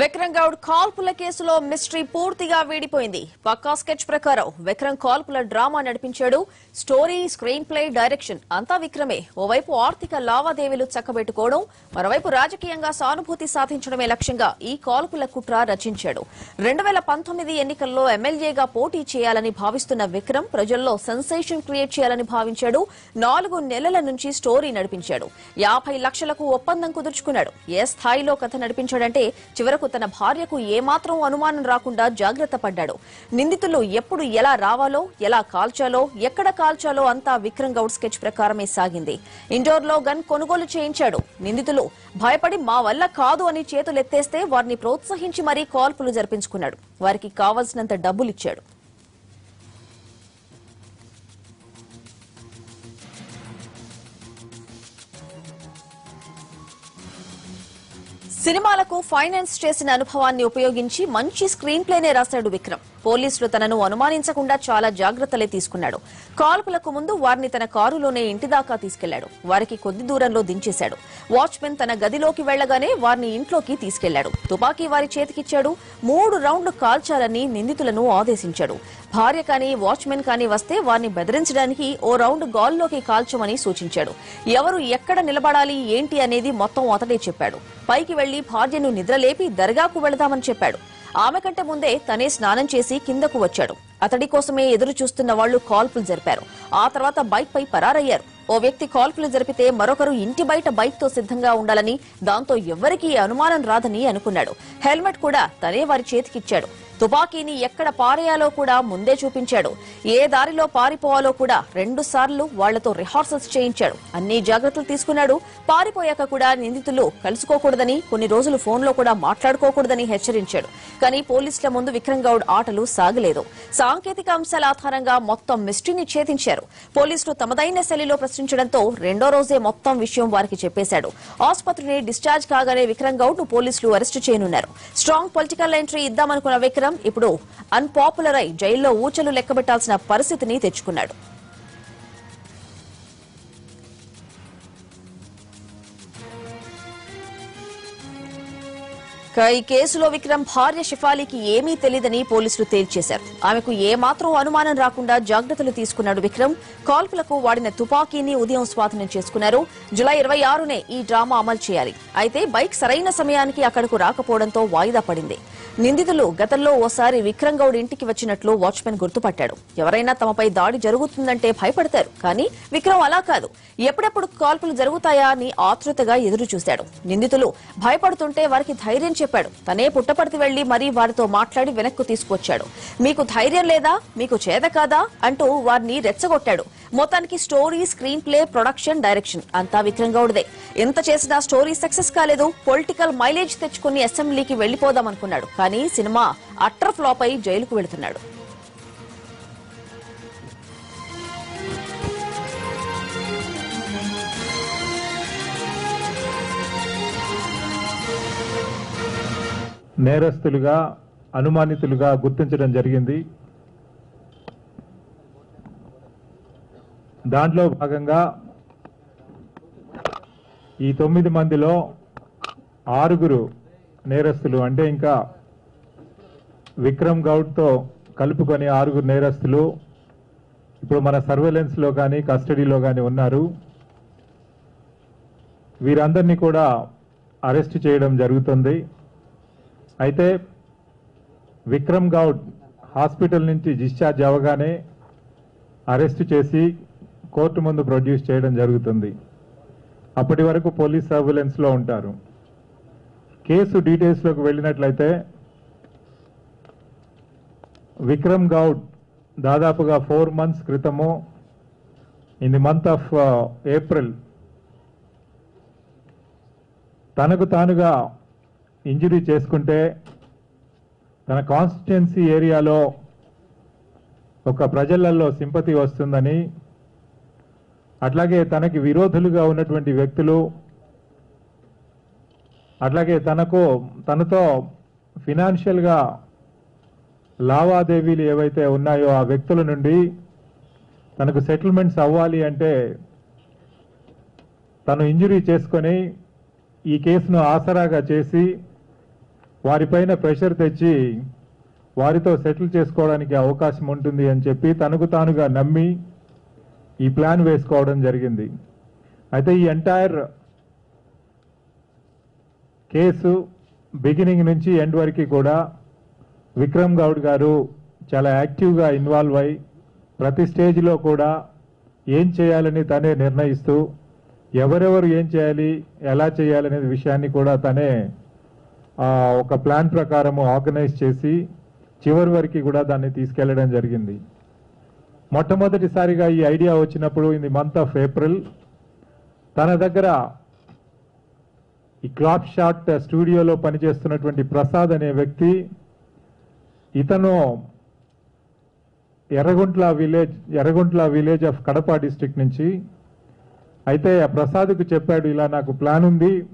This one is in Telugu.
విక్రమ్ గౌడ్ కాల్పుల కేసులో మిస్టరీ పూర్తిగా వీడిపోయింది. పక్కా స్కెచ్ ప్రకారం విక్రమ్ కాల్పుల డ్రామా నడిపించాడు. స్టోరీ స్క్రీన్ ప్లే డైరెక్షన్ అంతా విక్రమే. ఓవైపు ఆర్థిక లావాదేవీలు చక్కబెట్టుకోవడం మరోవైపు రాజకీయంగా సానుభూతి సాధించడమే లక్ష్యంగా ఈ కాల్పుల కుట్ర రచించాడు. రెండు వేల పంతొమ్మిది ఎన్నికల్లో ఎమ్మెల్యేగా పోటీ చేయాలని భావిస్తున్న విక్రమ్ ప్రజల్లో సెన్సేషన్ క్రియేట్ చేయాలని భావించాడు. నాలుగు నెలల నుంచి స్టోరీ నడిపించాడు. యాభై లక్షలకు ఒప్పందం కుదుర్చుకున్నాడు. ఏ స్థాయిలో కథ నడిపించాడంటే చివరకు తన భార్యకు ఏమాత్రం అనుమానం రాకుండా జాగ్రత్త పడ్డాడు. నిందితులు ఎప్పుడు ఎలా రావాలో ఎలా కాల్చాలో ఎక్కడ కాల్చాలో అంతా విక్రమ్ గౌడ్ స్కెచ్ ప్రకారమే సాగింది. ఇండోర్లో గన్ కొనుగోలు చేయించాడు. నిందితులు భయపడి మా వల్ల కాదు అని చేతులెత్తేస్తే వారిని ప్రోత్సహించి మరీ కాల్పులు జరిపించుకున్నాడు. వారికి కావాల్సినంత డబ్బులిచ్చాడు. సినిమాలకు ఫైనాన్స్ చేసిన అనుభవాన్ని ఉపయోగించి మంచి స్క్రీన్ ప్లేనే రాశాడు విక్రమ్. పోలీసులు తనను అనుమానించకుండా చాలా జాగ్రత్తలే తీసుకున్నాడు. కాల్పులకు ముందు వారిని తన కారులోనే ఇంటి దాకా తీసుకెళ్ళాడు. వారికి కొద్ది దూరంలో దించేశాడు. వాచ్మెన్ తన గదిలోకి వెళ్ళగానే వారిని ఇంట్లోకి తీసుకెళ్ళాడు. తుపాకీ వారి చేతికిచ్చాడు. మూడు రౌండ్లు కాల్చాలని నిందితులను ఆదేశించాడు. భార్య కానీ వాచ్మెన్ కానీ వస్తే వారిని బెదిరించడానికి ఓ రౌండ్ గాల్లోకి కాల్చమని సూచించాడు. ఎవరు ఎక్కడ నిలబడాలి ఏంటి అనేది మొత్తం అతడే చెప్పాడు. పైకి వెళ్ళి భార్యను నిద్రలేపి దర్గాకు వెళదామని చెప్పాడు. ఆమె కంటే ముందే తనే స్నానం చేసి కిందకు వచ్చాడు. అతడి కోసమే ఎదురు చూస్తున్న వాళ్ళు కాల్పులు జరిపారు. ఆ తర్వాత బైక్ పై పరారయ్యారు. ఓ వ్యక్తి కాల్పులు జరిపితే మరొకరు ఇంటి బయట బైక్తో సిద్ధంగా ఉండాలని దాంతో ఎవ్వరికీ అనుమానం రాదని అనుకున్నాడు. హెల్మెట్ కూడా తనే వారి చేతికిచ్చాడు. తుపాకీని ఎక్కడ పారేయాలో కూడా ముందే చూపించాడు. ఏ దారిలో పారిపోవాలో కూడా రెండు సార్లు వాళ్ళతో రిహార్సల్స్ చేయించాడు. అన్ని జాగ్రత్తలు తీసుకున్నాడు. పారిపోయాక కూడా నిందితులు కలుసుకోకూడదని కొన్ని రోజులు ఫోన్లో కూడా మాట్లాడుకోకూడదని హెచ్చరించాడు. కానీ పోలీసుల ముందు విక్రమ్ గౌడ్ ఆటలు సాగలేదు. సాంకేతిక అంశాల ఆధారంగా మొత్తం మిస్టరీని ఛేదించారు. పోలీసులు తమదైన శైలిలో ప్రశ్నించడంతో రెండో రోజే మొత్తం విషయం వారికి చెప్పేశాడు. ఆసుపత్రిని డిశ్చార్జ్ కాగానే విక్రమ్ గౌడ్ను పోలీసులు అరెస్టు చేయనున్నారు. స్ట్రాంగ్ పొలిటికల్ ఎంట్రీ ఇద్దామనుకున్న విక్రమ్ ఇప్పుడు అన్పాపులర్ అయి జైల్లో ఊచలు లెక్కబెట్టాల్సిన పరిస్థితిని తెచ్చుకున్నాడు. ఈ కేసులో విక్రమ్ భార్య షిఫాలీకి ఏమీ తెలియదని పోలీసులు తేల్చేశారు. ఆమెకు ఏమాత్రం అనుమానం రాకుండా జాగ్రత్తలు తీసుకున్నాడు విక్రమ్. కాల్పులకు వాడిన తుపాకీని ఉదయం స్వాధీనం చేసుకున్నారు. జులై ఇరవై ఆరునే ఈ డ్రామా అమలు చేయాలి. అయితే బైక్ సరైన సమయానికి అక్కడకు రాకపోవడంతో వాయిదా పడింది. నిందితులు గతంలో ఓసారి విక్రమ్ గౌడ్ ఇంటికి వచ్చినట్లు వాచ్మెన్ గుర్తుపట్టాడు. ఎవరైనా తమపై దాడి జరుగుతుందంటే భయపడతారు కానీ విక్రమ్ అలా కాదు. ఎప్పుడెప్పుడు కాల్పులు జరుగుతాయా అని ఆతృతగా ఎదురు చూశాడు నిందితులు భయపడుతుంటే వారికి ధైర్యం చెప్పాడు. తనే పుట్టపర్తి వెళ్ళి మరీ వారితో మాట్లాడి వెనక్కు తీసుకొచ్చాడు మీకు ధైర్యం లేదా? మీకు చేత కాదా? అంటూ వారిని రెచ్చగొట్టాడు. మొత్తానికి story screenplay production direction అంతా విక్రమ్ గౌడ్దే. ఎంత చేసినా స్టోరీ సక్సెస్ కాలేదు. పొలిటికల్ మైలేజ్ తెచ్చుకుని అసెంబ్లీకి వెళ్ళిపోదామనుకున్నాడు కానీ సినిమా అట్ర ఫ్లాప్ అయి జైలుకు వెళుతున్నాడు. నేరస్తులుగా అనుమానితులుగా గుర్తించడం జరిగింది. దాంట్లో భాగంగా ఈ తొమ్మిది మందిలో ఆరుగురు నేరస్తులు అంటే ఇంకా విక్రమ్ గౌడ్తో కలుపుకొని ఆరుగురు నేరస్తులు ఇప్పుడు మన సర్వేలెన్స్లో కానీ కస్టడీలో కానీ ఉన్నారు. వీరందరినీ కూడా అరెస్ట్ చేయడం జరుగుతుంది. అయితే విక్రమ్ గౌడ్ హాస్పిటల్ నుంచి డిశ్చార్జ్ అవ్వగానే అరెస్ట్ చేసి కోర్టు ముందు ప్రొడ్యూస్ చేయడం జరుగుతుంది. అప్పటి వరకు పోలీస్ సర్వేలెన్స్లో ఉంటారు. కేసు డీటెయిల్స్లోకి వెళ్ళినట్లయితే విక్రమ్ గౌడ్ దాదాపుగా ఫోర్ మంత్స్ క్రితము in the month of April తనకు తానుగా ఇంజరీ చేసుకుంటే తన కాన్స్టిట్యున్సీ ఏరియాలో ఒక ప్రజలలో సింపతి వస్తుందని అట్లాగే తనకి విరోధులుగా ఉన్నటువంటి వ్యక్తులు అట్లాగే తనకు తనతో ఫినాన్షియల్గా లావాదేవీలు ఏవైతే ఉన్నాయో ఆ వ్యక్తుల నుండి తనకు సెటిల్మెంట్స్ అవ్వాలి అంటే తను ఇంజురీ చేసుకొని ఈ కేసును ఆసరాగా చేసి వారిపైన ప్రెషర్ తెచ్చి వారితో సెటిల్ చేసుకోవడానికి అవకాశం ఉంటుంది అని చెప్పి తనకు తానుగా నమ్మి ఈ ప్లాన్ వేసుకోవడం జరిగింది. అయితే ఈ ఎంటైర్ కేసు బిగినింగ్ నుంచి ఎండ్ వరకు కూడా విక్రమ్ గౌడ్ గారు చాలా యాక్టివ్గా ఇన్వాల్వ్ అయి ప్రతి స్టేజ్లో కూడా ఏం చేయాలని తనే నిర్ణయిస్తూ ఎవరెవరు ఏం చేయాలి ఎలా చేయాలనే విషయాన్ని కూడా తనే ఒక ప్లాన్ ప్రకారము ఆర్గనైజ్ చేసి చివరి వరకు కూడా దాన్ని తీసుకెళ్ళడం జరిగింది. మొట్టమొదటిసారిగా ఈ ఐడియా వచ్చినప్పుడు in the month of April తన దగ్గర ఈ క్లాప్ షాట్ స్టూడియోలో పనిచేస్తున్నటువంటి ప్రసాద్ అనే వ్యక్తి ఇతను Yerraguntla village Yerraguntla village of Kadapa district నుంచి. అయితే ఆ ప్రసాద్కు చెప్పాడు ఇలా నాకు ప్లాన్ ఉంది.